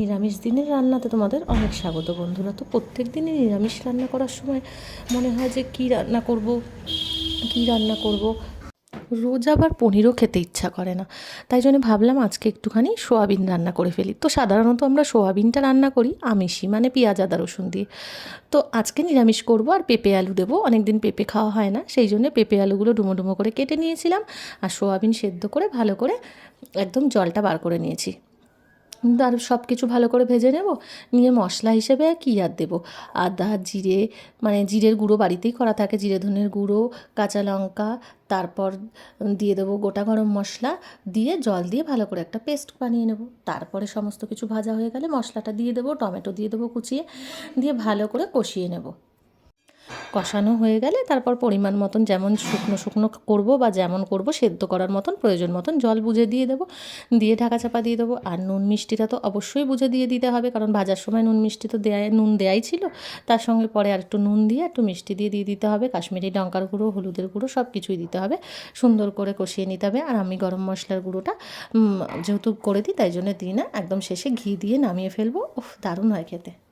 নিরামিষ দিনের রান্নাতে তোমাদের অনেক স্বাগত বন্ধুরা। তো প্রত্যেক দিনই নিরামিষ রান্না করার সময় মনে হয় যে কী রান্না করব, কী রান্না করব। রোজ আবার পনিরও খেতে ইচ্ছা করে না। তাই জন্য ভাবলাম আজকে একটুখানি সোয়াবিন রান্না করে ফেলি। তো সাধারণত আমরা সোয়াবিনটা রান্না করি আমিষই মানে পেঁয়াজ, আদা, রসুন দিয়ে। তো আজকে নিরামিষ করব আর পেঁপে আলু দেবো। অনেক দিন পেঁপে খাওয়া হয় না, সেই জন্য পেঁপে আলুগুলো ডুমো ডুমো করে কেটে নিয়েছিলাম। আর সোয়াবিন সেদ্ধ করে ভালো করে একদম জলটা বার করে নিয়েছি। আর সব কিছু ভালো করে ভেজে নেব। নিয়ে মশলা হিসেবে কী আর দেবো? আদা, জিরে মানে জিরের গুঁড়ো বাড়িতেই করা থাকে। জিরে ধনের গুঁড়ো, কাঁচা লঙ্কা, তারপর দিয়ে দেবো গোটা গরম মশলা। দিয়ে জল দিয়ে ভালো করে একটা পেস্ট বানিয়ে নেব। তারপরে সমস্ত কিছু ভাজা হয়ে গেলে মশলাটা দিয়ে দেবো, টমেটো দিয়ে দেবো কুচিয়ে। দিয়ে ভালো করে কষিয়ে নেব। কষানো হয়ে গেলে তারপর পরিমাণ মতন যেমন শুকনো শুকনো করব বা যেমন করব সেদ্ধ করার মতন প্রয়োজন মতন জল বুঝে দিয়ে দেবো। দিয়ে ঢাকা চাপা দিয়ে দেবো। আর নুন মিষ্টিটা তো অবশ্যই বুঝে দিয়ে দিতে হবে কারণ ভাজার সময় নুন মিষ্টি তো দেয় নুন দেয়াই ছিল। তার সঙ্গে পরে আর একটু নুন দিয়ে একটু মিষ্টি দিয়ে দিয়ে দিতে হবে। কাশ্মীরি লঙ্কার গুঁড়ো, হলুদের গুঁড়ো সব কিছুই দিতে হবে। সুন্দর করে কষিয়ে নিতে হবে। আর আমি গরম মশলার গুঁড়োটা যেহেতু করে দিই তাই জন্য দিই না। একদম শেষে ঘি দিয়ে নামিয়ে ফেলব। উফ, দারুণ হয় খেতে।